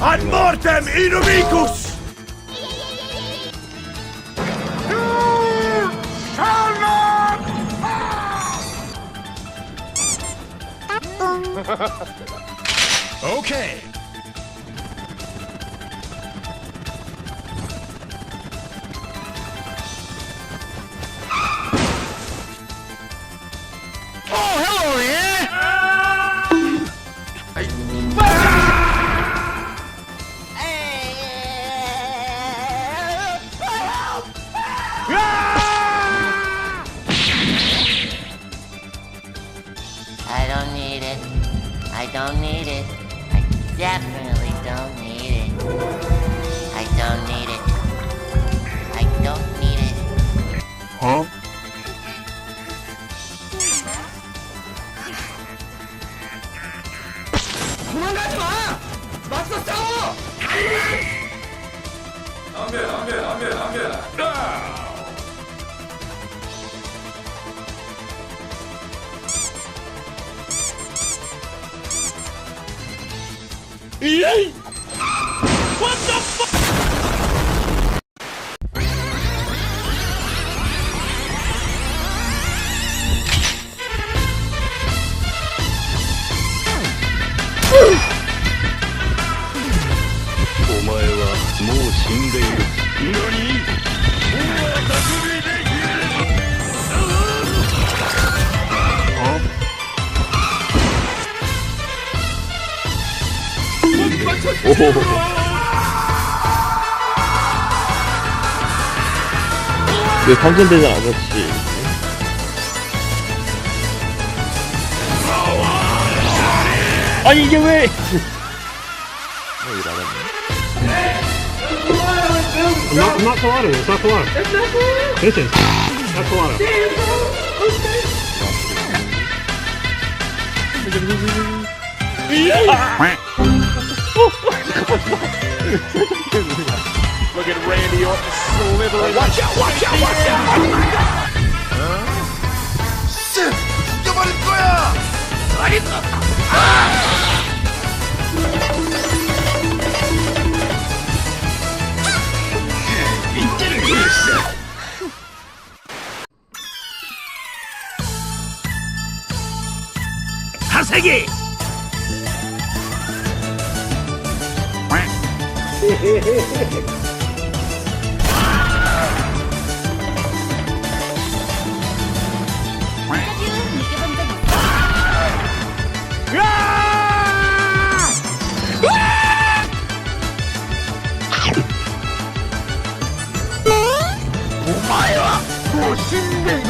Ad mortem inamicus okay, お前はもう死んでいる。何？ 왜 방전되지 않았지? 아니 이게 왜? 어. Not, not Colorado. It's not Colorado. It's not Colorado. This is. Not Colorado. Look at Randy Orton slithering. Watch out, watch out, watch out! 쎄! 죽여버릴 거야! 아니다! 인제를 보냈어! 하세기! 死んでいる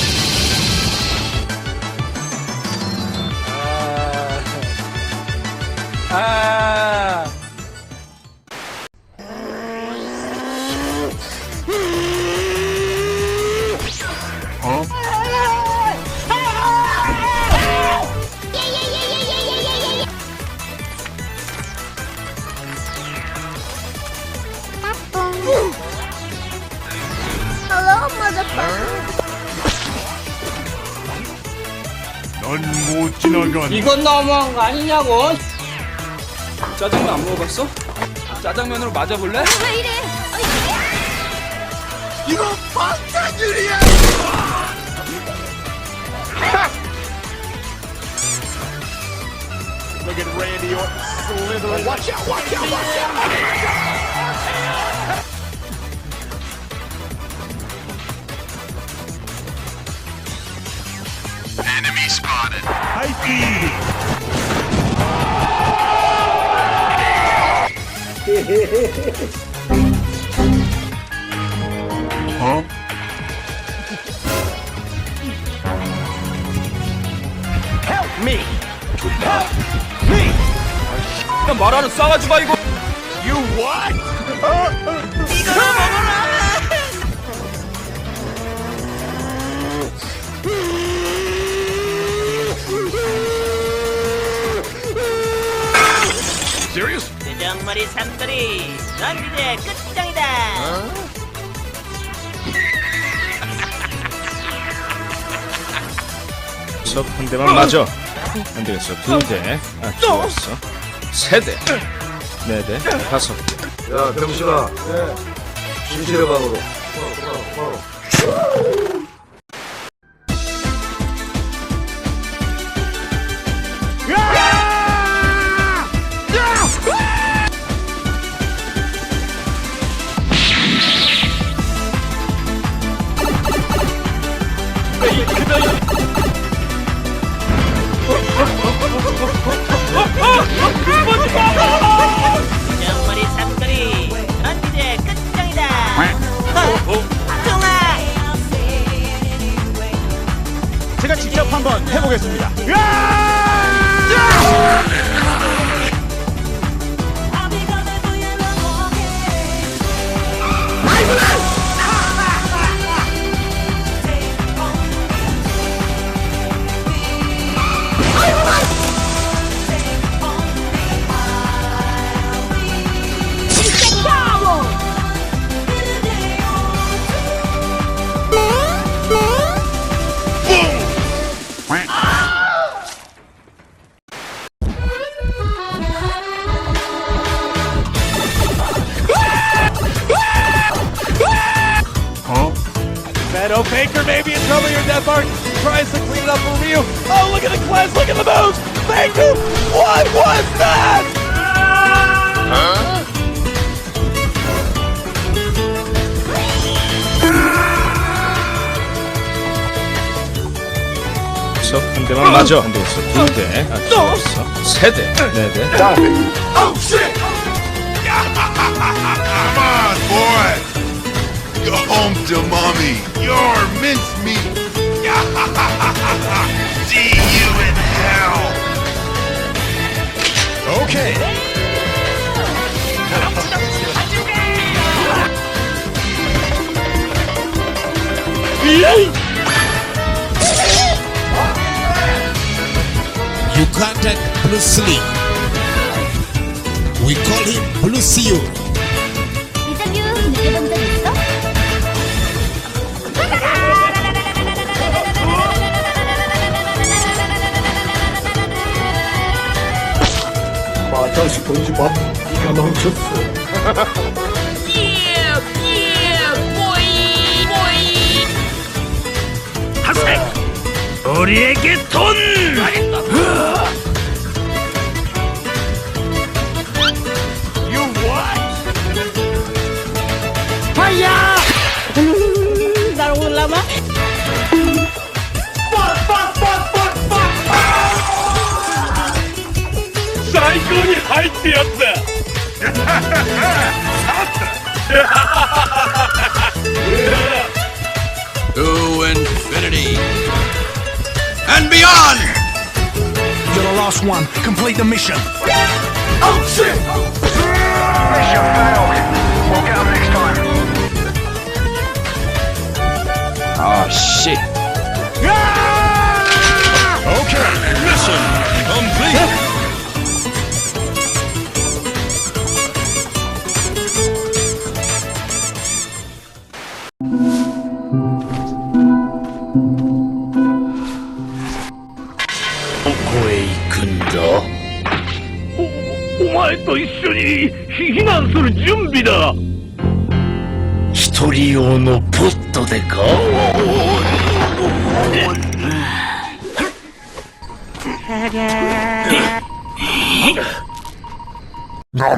넌못 지나간다. 이건 너무한 거 아니냐고? 짜장면 안 먹어봤어? 짜장면으로 맞아볼래? 왜 이래? 이거 방탄유리야! Look at Randy Orton slithering. Watch out, watch out, watch out! High Huh? Help me! Help 말하는 싸가지 마 이거. 삼거리 넌 이제 끝장이다 첫한 대만 맞아. 안 되겠어. 두 대. 아, 좋았어. 세 대. 네 대. 다섯 대. 야, 병신아. 진실의 방으로. 정머리 Meadow Baker may be in trouble here. Death Mark tries to clean it up for Ryu. Oh, look at the cleanse. Look at the moves. Baker, what was that? 첫 한 대만 맞아. 안 되겠어. 두 대. 아, 좋았어. 세 대. 네 대. Oh, shit. Home to mommy. Your mincemeat. See you in hell. Okay. You contact Bruce Lee. We call him Blue Seal. 맞아, 스폰지밥. 네가 망쳤어. 우리에게 돈! You what? 날 올라마? 入ってやつだ to infinity and beyond. You're the last one. Complete the mission. Oh shit! Mission failed. We'll get them next time. Oh shit! Yeah! 準備だ。一人用のポットでか。ノ